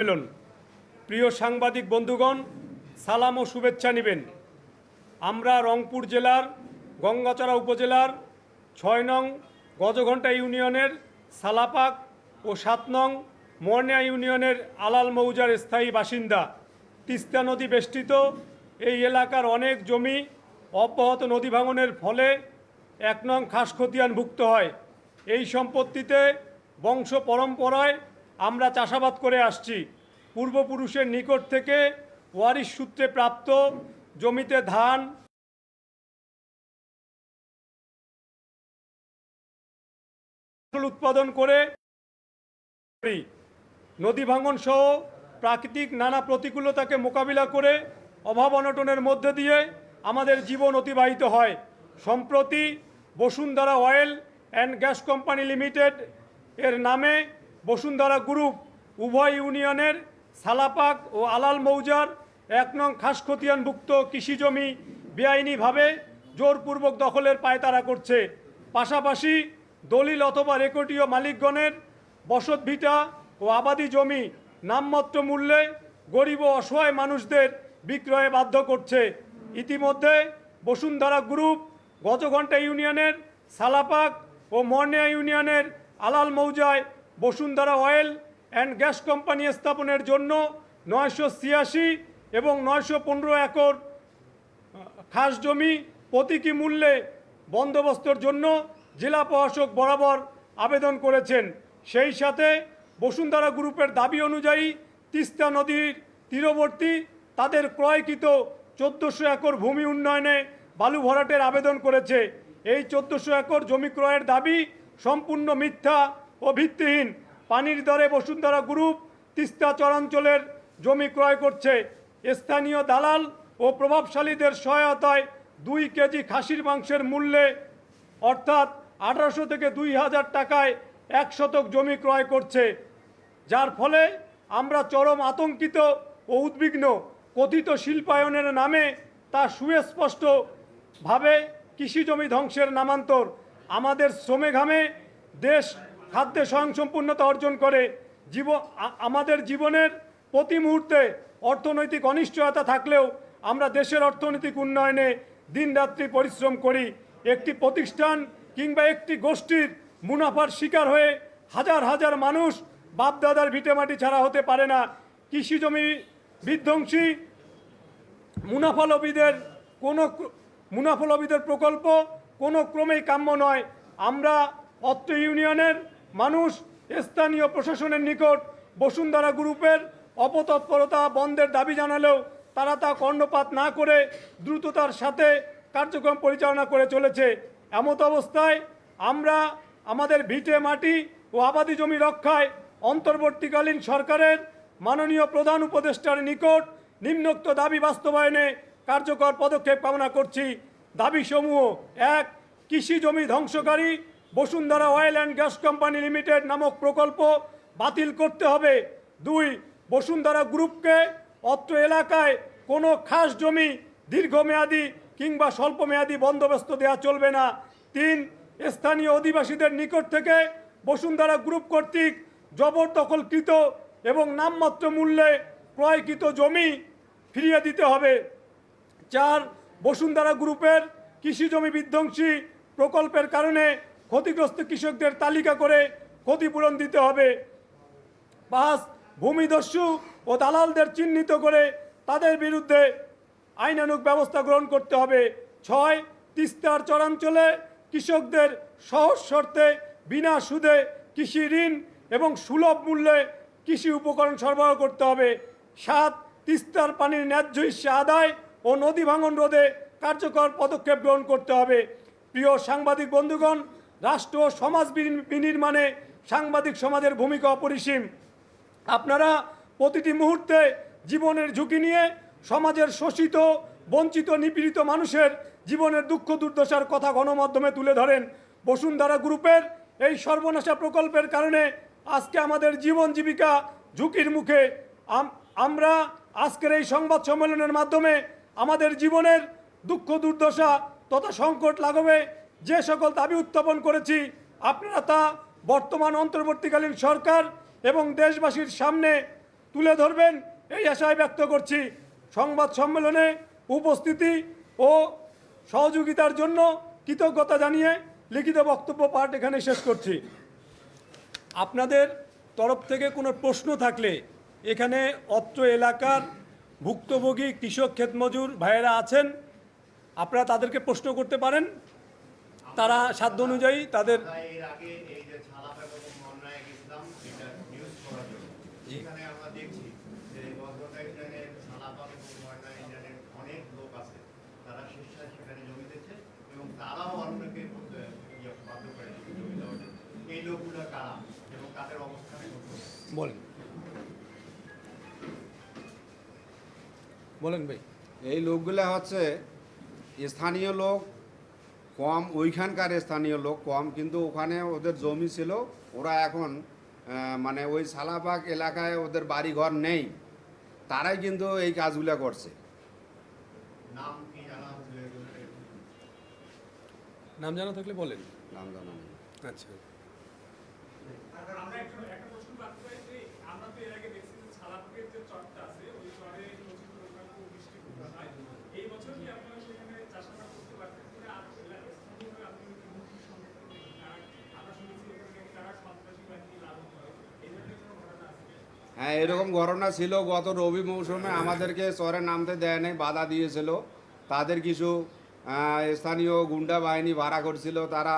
সম্মেলন প্রিয় সাংবাদিক বন্ধুগণ, সালাম ও শুভেচ্ছা নেবেন। আমরা রংপুর জেলার, গঙ্গাচড়া উপজেলার, ছয় নং গজঘণ্টা ইউনিয়নের, সালাপাক ও সাত নং মর্নিয়া ইউনিয়নের আলাল মৌজার স্থায়ী বাসিন্দা। তিস্তা নদী বেষ্টিত এই এলাকার অনেক জমি অব্যাহত নদী ভাঙনের ফলে এক নং খাস খতিয়ানভুক্ত হয়। এই সম্পত্তিতে বংশ পরম্পরায় আমরা চাষাবাদ করে আসছি পূর্বপুরুষের নিকট থেকে ওয়ারিশ সূত্রে প্রাপ্ত জমিতে ধান উৎপাদন করে করি। নদী ভাঙন সহ প্রাকৃতিক নানা প্রতিকূলতাকে মোকাবিলা করে অভাব অনটনের মধ্যে দিয়ে আমাদের জীবন অতিবাহিত হয় সম্প্রতি Bashundhara oil and gas company limited এর নামে বসুন্ধরা গ্রুপ উভয় ইউনিয়নের সালাপাক ও আলাল মৌজার এক নং খাস খতিয়ানভুক্ত কৃষি জমি বেআইনিভাবে জোরপূর্বক দখলের পায়তারা করছে। পাশাপাশি দলিল অথবা রেকর্ডীয় মালিকগণের বসতভিটা ও আবাদি জমি নামমাত্র মূল্যে গরিব ও অসহায় মানুষদের বিক্রয়ে বাধ্য করছে। ইতিমধ্যে বসুন্ধরা গ্রুপ গজঘণ্টা ইউনিয়নের সালাপাক ও মর্নিয়া ইউনিয়নের আলাল মৌজায় Bashundhara oil and gas company স্থাপনের জন্য নয়শো ছিয়াশি এবং নয়শো পনেরো একর খাস জমি প্রতীকী মূল্যে বন্দোবস্তর জন্য জেলা প্রশাসক বরাবর আবেদন করেছেন। সেই সাথে বসুন্ধরা গ্রুপের দাবি অনুযায়ী তিস্তা নদীর তীরবর্তী তাদের ক্রয়কৃত চোদ্দোশো একর ভূমি উন্নয়নে বালু ভরাটের আবেদন করেছে। এই চোদ্দোশো একর জমি ক্রয়ের দাবি সম্পূর্ণ মিথ্যা ও ভিত্তিহীন। পানির দরে বসুন্ধরা গ্রুপ তিস্তা চরাঞ্চলের জমি ক্রয় করছে। স্থানীয় দালাল ও প্রভাবশালীদের সহায়তায় দুই কেজি খাসির মাংসের মূল্যে অর্থাৎ আঠারোশো থেকে দুই হাজার টাকায় এক শতক জমি ক্রয় করছে। যার ফলে আমরা চরম আতঙ্কিত ও উদ্বিগ্ন। কথিত শিল্পায়নের নামে তা সুস্পষ্টভাবে কৃষি জমি ধ্বংসের নামান্তর। আমাদের শ্রমে ঘামে দেশ খাদ্যে স্বয়ংসম্পূর্ণতা অর্জন করে। জীব আমাদের জীবনের প্রতি মুহূর্তে অর্থনৈতিক অনিশ্চয়তা থাকলেও আমরা দেশের অর্থনৈতিক উন্নয়নে দিনরাত্রি পরিশ্রম করি। একটি প্রতিষ্ঠান কিংবা একটি গোষ্ঠীর মুনাফার শিকার হয়ে হাজার হাজার মানুষ বাপদাদার ভিটেমাটি ছাড়া হতে পারে না। কৃষি জমি বিধ্বংসী মুনাফালবীদের কোনো মুনাফালবীদের প্রকল্প কোনো ক্রমেই কাম্য নয়। আমরা অত্র ইউনিয়নের মানুষ স্থানীয় প্রশাসনের নিকট বসুন্ধরা গ্রুপের অপতৎপরতা বন্ধের দাবি জানালেও তারা তা কর্ণপাত না করে দ্রুততার সাথে কার্যক্রম পরিচালনা করে চলেছে। এমত অবস্থায় আমরা আমাদের ভিটে মাটি ও আবাদি জমি রক্ষায় অন্তর্বর্তীকালীন সরকারের মাননীয় প্রধান উপদেষ্টার নিকট নিম্নোক্ত দাবি বাস্তবায়নে কার্যকর পদক্ষেপ কামনা করছি। দাবিসমূহ এক, কৃষি জমি ধ্বংসকারী Bashundhara oil and gas company limited নামক প্রকল্প বাতিল করতে হবে। দুই, বসুন্ধরা গ্রুপকে অত্র এলাকায় কোনো খাস জমি দীর্ঘমেয়াদী কিংবা স্বল্পমেয়াদী বন্দোবস্ত দেওয়া চলবে না। তিন, স্থানীয় অধিবাসীদের নিকট থেকে বসুন্ধরা গ্রুপ কর্তৃক জবরদখলকৃত এবং নামমাত্র মূল্যে ক্রয়কৃত জমি ফিরিয়ে দিতে হবে। চার, বসুন্ধরা গ্রুপের কৃষি জমি বিধ্বংসী প্রকল্পের কারণে ক্ষতিগ্রস্ত কৃষকদের তালিকা করে ক্ষতিপূরণ দিতে হবে। পাঁচ ভূমিদস্যু ও দালালদের চিহ্নিত করে তাদের বিরুদ্ধে আইনানুক ব্যবস্থা গ্রহণ করতে হবে। ছয়, তিস্তার চরাঞ্চলে কৃষকদের সহজ শর্তে বিনা সুদে কৃষি ঋণ এবং সুলভ মূল্যে কৃষি উপকরণ সরবরাহ করতে হবে। সাত, তিস্তার পানির ন্যায্য হিস্যা আদায় ও নদী ভাঙন রোধে কার্যকর পদক্ষেপ গ্রহণ করতে হবে। প্রিয় সাংবাদিক বন্ধুগণ রাষ্ট্র সমাজ বিনি- বিনির্মাণে সাংবাদিক সমাজের ভূমিকা অপরিসীম। আপনারা প্রতিটি মুহূর্তে জীবনের ঝুঁকি নিয়ে সমাজের শোষিত, বঞ্চিত, নিপীড়িত মানুষের জীবনের দুঃখ দুর্দশার কথা গণমাধ্যমে তুলে ধরেন বসুন্ধরা গ্রুপের এই সর্বনাশা প্রকল্পের কারণে আজকে আমাদের জীবন জীবিকা ঝুঁকির মুখে। আমরা আজকের এই সংবাদ সম্মেলনের মাধ্যমে আমাদের জীবনের দুঃখ দুর্দশা তথা সংকট লাঘবে যে সকল দাবি উত্থাপন করেছি, আপনারা তা বর্তমান অন্তর্বর্তীকালীন সরকার এবং দেশবাসীর সামনে তুলে ধরবেন এই আশায় ব্যক্ত করছি। সংবাদ সম্মেলনে উপস্থিতি ও সহযোগিতার জন্য কৃতজ্ঞতা জানিয়ে লিখিত বক্তব্য পাঠ এখানে শেষ করছি। আপনাদের তরফ থেকে কোনো প্রশ্ন থাকলে এখানে অত্র এলাকার ভুক্তভোগী কৃষক ক্ষেতমজুর ভাইয়েরা আছেন, আপনারা তাদেরকে প্রশ্ন করতে পারেন। তারা সাধ্য অনুযায়ী তাদের আগে এই যে ছালা এবং মন্নায় গেছিলাম নিউজ করার জন্য। এখানে আমরা দেখছি যে গতটা ইউনিয়নের ছালাপাল এবং ময়না অনেক লোক আছে। তারা স্বেচ্ছায় সেখানে জমি দিচ্ছে এবং তারাও অন্যকে বলতে- বাধ্য জমি দেওয়ার এই লোকগুলো কারা এবং তাদের অবস্থান বলেন। বলেন ভাই। এই লোকগুলো হচ্ছে স্থানীয় লোক কম ওইখানকার স্থানীয় লোক কম কিন্তু ওখানে ওদের জমি ছিল ওরা এখন মানে ওই সালাবাগ এলাকায় ওদের বাড়ি ঘর নেই। তারাই কিন্তু এই কাজগুলো করছে। নাম জানা নাম জানা থাকলে বলেন। নাম জানা নেই। আচ্ছা আমরা একটু একটা প্রশ্ন রাখতে চাই যে আমরা তো এর আগে দেখছি যে ছালাপুরের যে চরটা আছে ওই চরে প্রচুর পরিমাণ খুব বৃষ্টি খুব হয় এই বছর কি আপনারা সেখানে চাষাবাদ করতে পারতেন কিনা আর স্থানীয়ভাবে আপনি কি মুক্তি সংরক্ষণ দেখেন তারা আমরা শুনেছি ওখানে নাকি তারা সন্ত্রাসী বাহিনী লালন করে এই ধরনের কোনো ঘটনা আছে কি? হ্যাঁ এরকম ঘটনা ছিল গত রবি মৌসুমে। আমাদেরকে চরে নামতে দেয় নাই, বাধা দিয়েছিল। তাদের কিছু স্থানীয় গুন্ডা বাহিনী ভাড়া করছিল। তারা,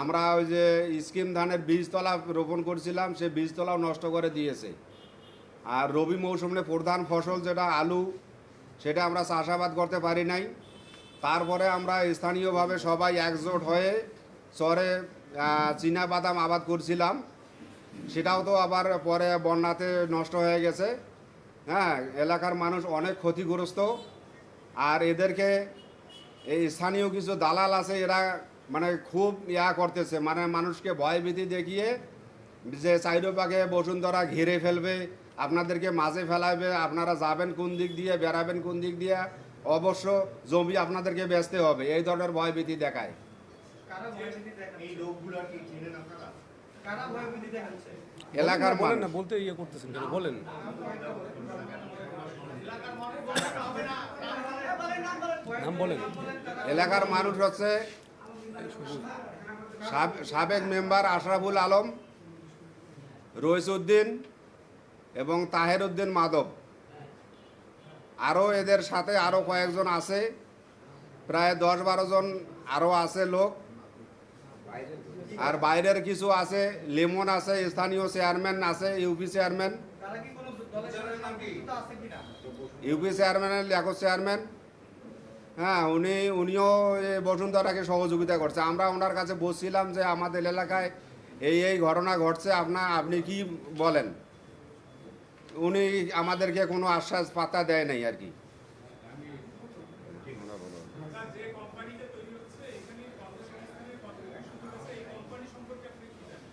আমরা ওই যে স্কিম ধানের বীজতলা রোপণ করছিলাম, সে বীজতলাও নষ্ট করে দিয়েছে। আর রবি মৌসুমে প্রধান ফসল যেটা আলু, সেটা আমরা চাষাবাদ করতে পারি নাই। তারপরে আমরা স্থানীয়ভাবে সবাই একজোট হয়ে চরে চীনা বাদাম আবাদ করছিলাম। সেটাও তো আবার পরে বন্যাতে নষ্ট হয়ে গেছে। হ্যাঁ এলাকার মানুষ অনেক ক্ষতিগ্রস্ত। আর এদেরকে এই স্থানীয় কিছু দালাল আছে এরা মানে খুব ইয়া করতেছে। মানে মানুষকে ভয়ভীতি দেখিয়ে যে চাইরোপাকে বসুন্ধরা ঘিরে ফেলবে আপনাদেরকে মাঝে ফেলাবে আপনারা যাবেন কোন দিক দিয়ে বেড়াবেন কোন দিক দিয়ে অবশ্য জমি আপনাদেরকে বেচতে হবে। এই ধরনের ভয়ভীতি দেখায়। এই লোকগুলো কি চিনেন আপনারা? এলাকার বলেন না মানুষ। বলতে ইয়ে করতেছেন কেন? বলেন নাম বলেন। এলাকার মানুষ হচ্ছে সাব- সাবেক মেম্বার আশরাফুল আলম রইসউদ্দিন এবং তাহের উদ্দিন মাধব। আরও এদের সাথে আরও কয়েকজন আছে প্রায় দশ বারো জন আরও আছে লোক। আর বাইরের কিছু আছে লেমন আছে স্থানীয় চেয়ারম্যান আছে ইউপি চেয়ারম্যান। ইউপি চেয়ারম্যানের লেখক চেয়ারম্যান। হ্যাঁ উনি উনিও এই বসুন্ধরাকে সহযোগিতা করছে। আমরা ওনার কাছে বলছিলাম যে আমাদের এলাকায় এই এই ঘটনা ঘটছে আপনার আপনি কি বলেন? উনি আমাদেরকে কোনো আশ্বাস পাত্তা দেয় নাই আর কি আপনার যে কোম্পানিটা তৈরি হচ্ছে এখানে কর্মসংস্থানের কতটুকু সুযোগ আছে এই কোম্পানি সম্পর্কে আপনি কি জানেন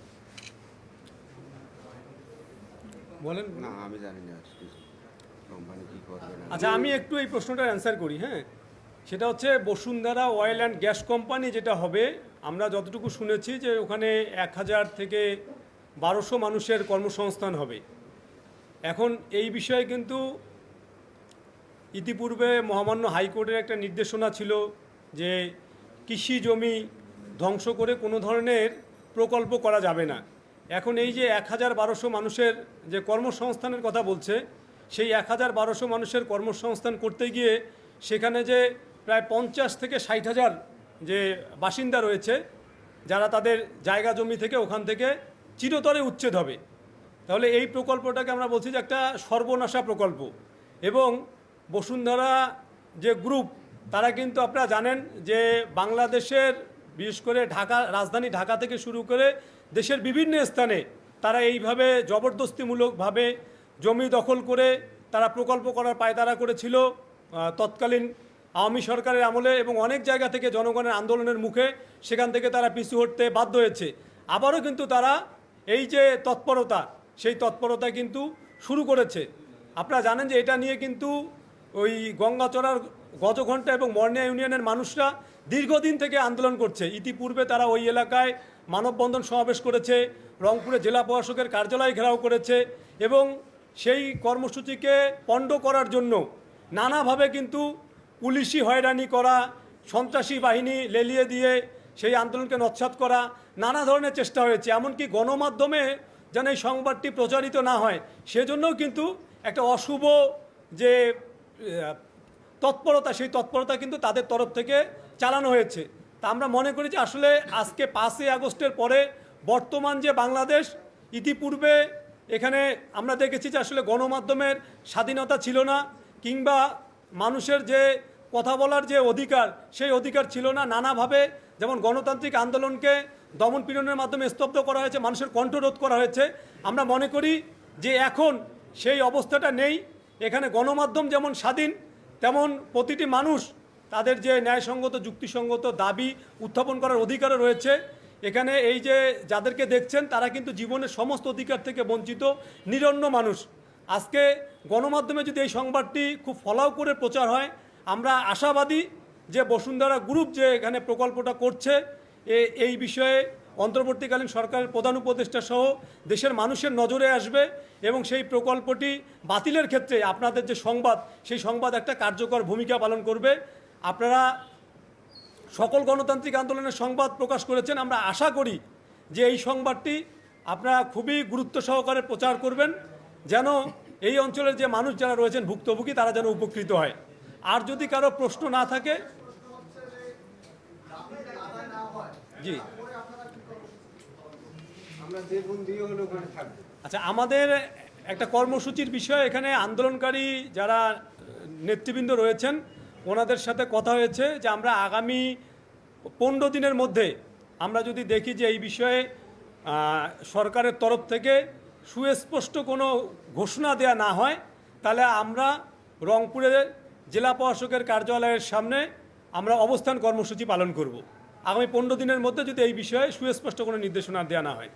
বলেন। না আমি জানি না কোম্পানি কি করবে না। আচ্ছা আমি একটু এই প্রশ্নটার অ্যান্সার করি হ্যাঁ? সেটা হচ্ছে Bashundhara oil and gas company যেটা হবে আমরা যতটুকু শুনেছি যে ওখানে এক হাজার থেকে বারোশো মানুষের কর্মসংস্থান হবে। এখন এই বিষয়ে কিন্তু ইতিপূর্বে মহামান্য হাইকোর্টের একটা নির্দেশনা ছিল যে কৃষি জমি ধ্বংস করে কোনো ধরনের প্রকল্প করা যাবে না। এখন এই যে এক হাজার বারোশো মানুষের যে কর্মসংস্থানের কথা বলছে, সেই এক হাজার বারোশো মানুষের কর্মসংস্থান করতে গিয়ে সেখানে যে প্রায় পঞ্চাশ থেকে ষাট হাজার যে বাসিন্দা রয়েছে, যারা তাদের জায়গা জমি থেকে ওখান থেকে চিরতরে উচ্ছেদ হবে। তাহলে এই প্রকল্পটাকে আমরা বলছি যে একটা সর্বনাশা প্রকল্প। এবং বসুন্ধরা যে গ্রুপ, তারা কিন্তু আপনারা জানেন যে বাংলাদেশের, বিশেষ করে ঢাকা, রাজধানী ঢাকা থেকে শুরু করে দেশের বিভিন্ন স্থানে তারা এইভাবে জবরদস্তিমূলকভাবে জমি দখল করে তারা প্রকল্প করার পায়তারা করেছিল তৎকালীন আওয়ামী সরকারের আমলে এবং অনেক জায়গা থেকে জনগণের আন্দোলনের মুখে সেখান থেকে তারা পিছু হটতে বাধ্য হয়েছে। আবারও কিন্তু তারা এই যে তৎপরতা, সেই তৎপরতা কিন্তু শুরু করেছে। আপনারা জানেন যে এটা নিয়ে কিন্তু ওই গঙ্গাচড়ার গজঘণ্টা এবং মর্নিয়া ইউনিয়নের মানুষরা দীর্ঘদিন থেকে আন্দোলন করছে। ইতিপূর্বে তারা ওই এলাকায় মানববন্ধন সমাবেশ করেছে, রংপুরে জেলা প্রশাসকের কার্যালয় ঘেরাও করেছে এবং সেই কর্মসূচিকে পণ্ড করার জন্য নানাভাবে কিন্তু পুলিশি হয়রানি করা, সন্ত্রাসী বাহিনী লেলিয়ে দিয়ে সেই আন্দোলনকে নৎসাত করা নানা ধরনের চেষ্টা হয়েছে। এমনকি গণমাধ্যমে যেন এই সংবাদটি প্রচারিত না হয়, সেজন্যও কিন্তু একটা অশুভ যে তৎপরতা, সেই তৎপরতা কিন্তু তাদের তরফ থেকে চালানো হয়েছে। তা আমরা মনে করি যে আসলে আজকে পাঁচই আগস্টের পরে বর্তমান যে বাংলাদেশ, ইতিপূর্বে এখানে আমরা দেখেছি যে আসলে গণমাধ্যমের স্বাধীনতা ছিল না, কিংবা মানুষের যে কথা বলার যে অধিকার, সেই অধিকার ছিল না। নানাভাবে যেমন গণতান্ত্রিক আন্দোলনকে দমন পীড়নের মাধ্যমে স্তব্ধ করা হয়েছে, মানুষের কণ্ঠরোধ করা হয়েছে। আমরা মনে করি যে এখন সেই অবস্থাটা নেই। এখানে গণমাধ্যম যেমন স্বাধীন, তেমন প্রতিটি মানুষ তাদের যে ন্যায়সঙ্গত, যুক্তিসঙ্গত দাবি উত্থাপন করার অধিকারও রয়েছে। এখানে এই যে যাদেরকে দেখছেন, তারা কিন্তু জীবনের সমস্ত অধিকার থেকে বঞ্চিত, নিরন্ন মানুষ। আজকে গণমাধ্যমে যদি এই সংবাদটি খুব ফলাও করে প্রচার হয়, আমরা আশাবাদী যে বসুন্ধরা গ্রুপ যে এখানে প্রকল্পটা করছে এই বিষয়ে অন্তর্বর্তীকালীন সরকারের প্রধান উপদেষ্টা সহ দেশের মানুষের নজরে আসবে এবং সেই প্রকল্পটি বাতিলের ক্ষেত্রে আপনাদের যে সংবাদ, সেই সংবাদ একটা কার্যকর ভূমিকা পালন করবে। আপনারা সকল গণতান্ত্রিক আন্দোলনের সংবাদ প্রকাশ করেছেন, আমরা আশা করি যে এই সংবাদটি আপনারা খুবই গুরুত্ব সহকারে প্রচার করবেন, যেন এই অঞ্চলের যে মানুষ যারা রয়েছেন ভুক্তভোগী, তারা যেন উপকৃত হয়। আর যদি কারও প্রশ্ন না থাকে, জি। আচ্ছা আমাদের একটা কর্মসূচির বিষয়, এখানে আন্দোলনকারী যারা নেতৃবৃন্দ রয়েছেন ওনাদের সাথে কথা হয়েছে যে আমরা আগামী পনেরো দিনের মধ্যে আমরা যদি দেখি যে এই বিষয়ে সরকারের তরফ থেকে সুস্পষ্ট কোনো ঘোষণা দেয়া না হয়, তাহলে আমরা রংপুরের জেলা প্রশাসকের কার্যালয়ের সামনে আমরা অবস্থান কর্মসূচি পালন করব। আগামী পনেরো দিনের মধ্যে যদি এই বিষয়ে সুস্পষ্ট কোনো নির্দেশনা দেওয়া না হয়।